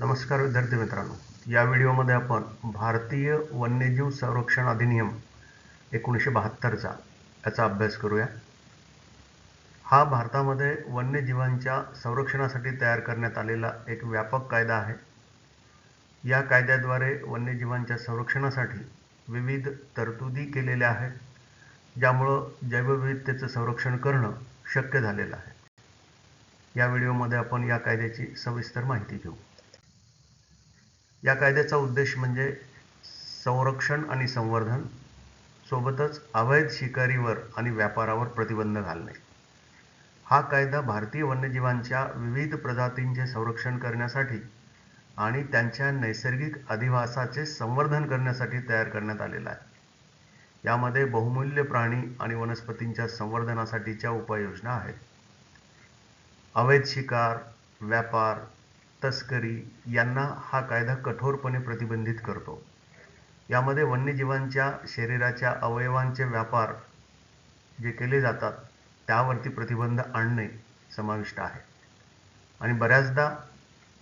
नमस्कार विद्यार्थी मित्रांनो. या व्हिडिओमध्ये आपण भारतीय वन्यजीव संरक्षण अधिनियम एकोणीसशे बहात्तरचा याचा अभ्यास करूया. हा भारतामध्ये वन्यजीवांच्या संरक्षणासाठी तयार करण्यात आलेला एक व्यापक कायदा आहे. या कायद्याद्वारे वन्यजीवांच्या संरक्षणासाठी विविध तरतुदी केलेल्या आहेत ज्यामुळं जैवविविधतेचं संरक्षण करणं शक्य झालेलं आहे. या व्हिडिओमध्ये आपण या कायद्याची सविस्तर माहिती घेऊ. या कायद्याचा उद्देश म्हणजे संरक्षण आणि संवर्धन सोबतच अवैध शिकारीवर आणि व्यापारावर प्रतिबंध घालणे. हा कायदा भारतीय वन्यजीवांच्या विविध प्रजातींचे संरक्षण करण्यासाठी आणि त्यांच्या नैसर्गिक अधिवासाचे संवर्धन करण्यासाठी तयार करण्यात आलेला आहे. यामध्ये बहुमूल्य प्राणी आणि वनस्पतींच्या संवर्धनासाठीच्या उपाययोजना आहेत. अवैध शिकार व्यापार तस्करी यांना हा कायदा कठोरपणे प्रतिबंधित करतो. यामध्ये वन्यजीवांच्या शरीराच्या अवयवांचे व्यापार जे केले जातात त्यावरती प्रतिबंध आणणे समाविष्ट आहे. आणि बऱ्याचदा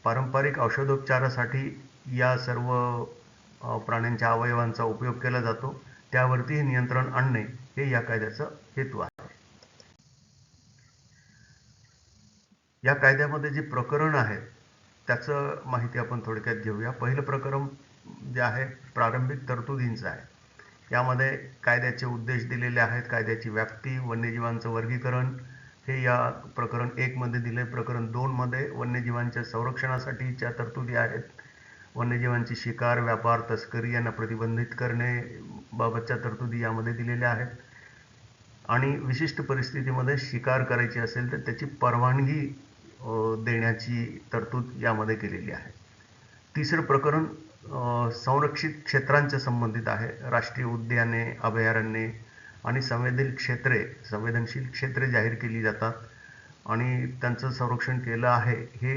पारंपरिक औषधोपचारासाठी या सर्व प्राण्यांच्या अवयवांचा उपयोग केला जातो. त्यावरतीही नियंत्रण आणणे हे या कायद्याचा हेतू आहे. या कायद्यामध्ये जी प्रकरण आहेत त्याचं माहिती आपण थोडक्यात घेऊया. पहिलं प्रकरण जे आहे प्रारंभिक तरतुदींचं आहे. यामध्ये कायद्याचे उद्देश दिलेले आहेत कायद्याची व्याप्ती वन्यजीवांचं वर्गीकरण हे या प्रकरण एकमध्ये दिले प्रकरण दोनमध्ये वन्यजीवांच्या संरक्षणासाठीच्या तरतुदी आहेत. वन्यजीवांची शिकार व्यापार तस्करी यांना प्रतिबंधित करणे बाबतच्या तरतुदी यामध्ये दिलेल्या आहेत. आणि विशिष्ट परिस्थितीमध्ये शिकार करायची असेल तर त्याची परवानगी देण्याची तरतूद यामध्ये केलेली आहे. तिसरं प्रकरण संरक्षित क्षेत्रांच्या संबंधित आहे. राष्ट्रीय उद्याने अभयारण्ये आणि संवेदनशील क्षेत्रे संवेदनशील क्षेत्रे जाहीर केली जातात आणि त्यांचं संरक्षण केलं आहे हे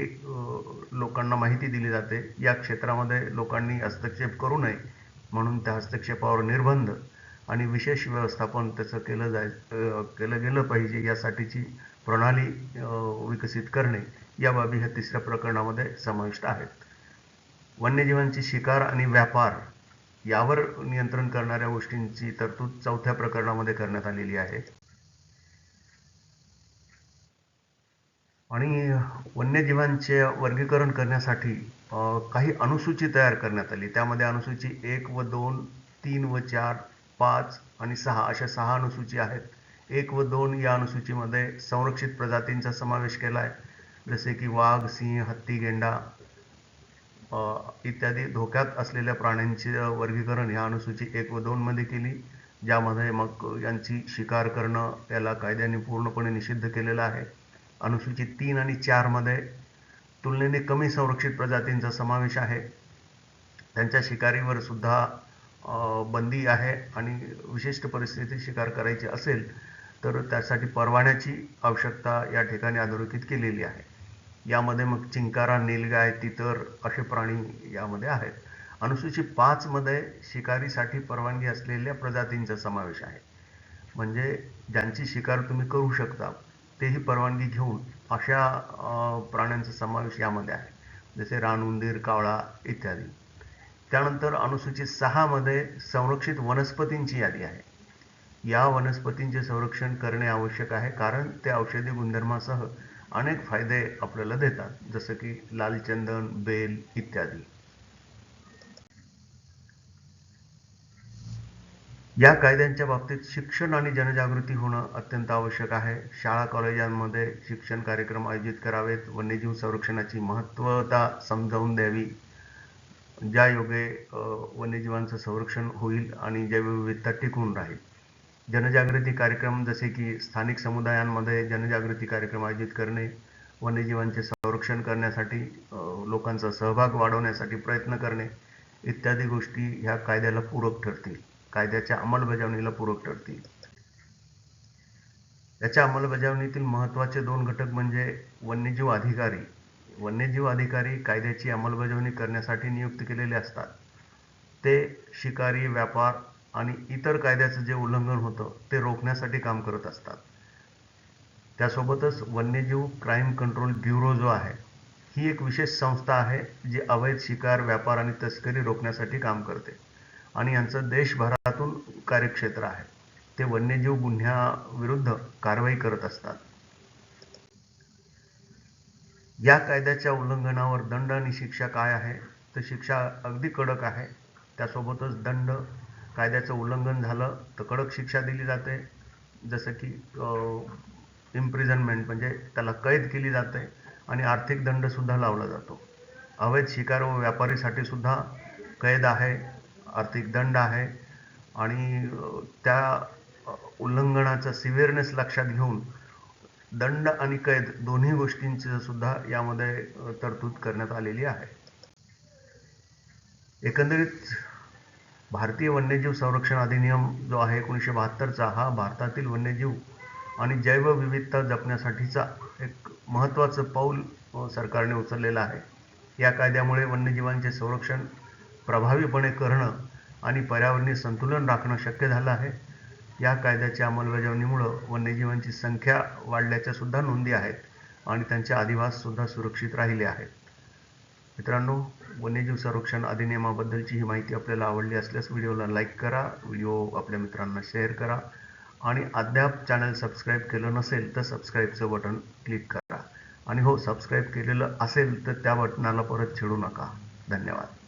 लोकांना माहिती दिली जाते. या क्षेत्रामध्ये लोकांनी हस्तक्षेप करू नये म्हणून त्या हस्तक्षेपावर निर्बंध आणि विशेष व्यवस्थापन त्याचं केलं जाय केलं गेलं पाहिजे यासाठीची प्रणाली विकसित करणे या बाबी ह्या तिसऱ्या प्रकरणामध्ये समाविष्ट आहेत. वन्यजीवांची शिकार आणि व्यापार यावर नियंत्रण करणाऱ्या गोष्टींची तरतूद चौथ्या प्रकरणामध्ये करण्यात आलेली आहे. आणि वन्यजीवांचे वर्गीकरण करण्यासाठी काही अनुसूची तयार करण्यात आली. त्यामध्ये अनुसूची एक व दोन तीन व चार पाच आणि सहा अशा सहा अनुसूची आहेत. एक व दोन या अनुसूचीमध्ये संरक्षित प्रजातींचा समावेश केला आहे जसे की वाघ सिंह हत्ती गेंडा इत्यादी. धोक्यात असलेल्या प्राण्यांचे वर्गीकरण ह्या अनुसूची एक व दोनमध्ये केली. ज्यामध्ये मग यांची शिकार करणं याला कायद्याने पूर्णपणे निषिद्ध केलेलं आहे. अनुसूची तीन आणि चारमध्ये तुलनेने कमी संरक्षित प्रजातींचा समावेश आहे. त्यांच्या शिकारीवर सुद्धा बंदी आहे आणि विशिष्ट परिस्थितीत शिकार करायची असेल तर त्यासाठी परवान्याची आवश्यकता या ठिकाणी अधोरेखित केलेली आहे. यामध्ये मग चिंकारा नीलगाय तितर असे प्राणी यामध्ये आहेत. अनुसूची पाचमध्ये शिकारीसाठी परवानगी असलेल्या प्रजातींचा समावेश आहे. म्हणजे ज्यांची शिकार तुम्ही करू शकता तेही परवानगी घेऊन अशा प्राण्यांचा समावेश यामध्ये आहे. जसे रानउंदीर कावळा इत्यादी. त्यानंतर अनुसूचित सहामध्ये संरक्षित वनस्पतींची यादी आहे. या वनस्पतींचे संरक्षण करणे आवश्यक आहे कारण ते औषधी गुणधर्मासह अनेक फायदे आपल्याला देतात जसं की लालचंदन बेल इत्यादी. या कायद्यांच्या बाबतीत शिक्षण आणि जनजागृती होणं अत्यंत आवश्यक आहे. शाळा कॉलेजांमध्ये शिक्षण कार्यक्रम आयोजित करावेत. वन्यजीव संरक्षणाची महत्त्वता समजावून द्यावी. ज्या योगे वन्यजीवांचं संरक्षण होईल आणि जैवविविधता टिकून राहील. जनजागृती कार्यक्रम जसे की स्थानिक समुदायांमध्ये जनजागृती कार्यक्रम आयोजित करणे वन्यजीवांचे संरक्षण करण्यासाठी लोकांचा सहभाग वाढवण्यासाठी प्रयत्न करणे इत्यादी गोष्टी ह्या कायद्याला पूरक ठरतील. कायद्याच्या अंमलबजावणीला पूरक ठरतील. याच्या अंमलबजावणीतील महत्त्वाचे दोन घटक म्हणजे वन्यजीव अधिकारी. वन्यजीव अधिकारी कायद्याची अंमलबजावणी करण्यासाठी नियुक्त केलेले असतात. ते शिकारी व्यापार आणि इतर कायद्याचं जे उल्लंघन होतं ते रोखण्यासाठी काम करत असतात. त्यासोबतच वन्यजीव क्राईम कंट्रोल ब्युरो जो आहे ही एक विशेष संस्था आहे जी अवैध शिकार व्यापार आणि तस्करी रोखण्यासाठी काम करते. आणि यांचं देशभरातून कार्यक्षेत्र आहे. ते वन्यजीव गुन्ह्याविरुद्ध कारवाई करत असतात. या कायद्याच्या उल्लंघनावर दंड आणि शिक्षा काय आहे? तर शिक्षा अगदी कडक आहे. त्यासोबतच दंड कायद्याचं उल्लंघन झालं तर कडक शिक्षा दिली जाते. जसं की इम्प्रिझनमेंट म्हणजे त्याला कैद केली जाते आणि आर्थिक दंडसुद्धा लावला जातो. अवैध शिकार व व्यापारीसाठी सुद्धा कैद आहे आर्थिक दंड आहे आणि त्या उल्लंघनाचं उल्लंघनाचा सिव्हिअरनेस लक्षात घेऊन दंड आणि कैद दोन्ही गोष्टींची सुद्धा यामध्ये तरतूद करण्यात आलेली आहे. एकंदरीत भारतीय वन्यजीव संरक्षण अधिनियम जो आहे एकोणीसशे बहात्तरचा हा भारतातील वन्यजीव आणि जैवविविधता जपण्यासाठीचा एक महत्त्वाचं पाऊल सरकारने उचललेलं आहे. या कायद्यामुळे वन्यजीवांचे संरक्षण प्रभावीपणे करणं आणि पर्यावरणीय संतुलन राखणं शक्य झालं आहे. या कायद्याच्या अंमलबजावणीमुळं वन्यजीवांची संख्या वाढल्याच्या सुद्धा नोंदी आहेत आणि त्यांचे अधिवाससुद्धा सुरक्षित राहिले आहेत. मित्रांनो वन्यजीव संरक्षण अधिनियमाबद्दलची ही माहिती आपल्याला आवडली असल्यास व्हिडिओला लाईक करा व्हिडिओ आपल्या मित्रांना शेअर करा आणि अद्याप चॅनल सबस्क्राईब केलं नसेल तर सबस्क्राईबचं बटन क्लिक करा. आणि हो सबस्क्राईब केलेलं असेल तर त्या बटनाला परत छेडू नका. धन्यवाद.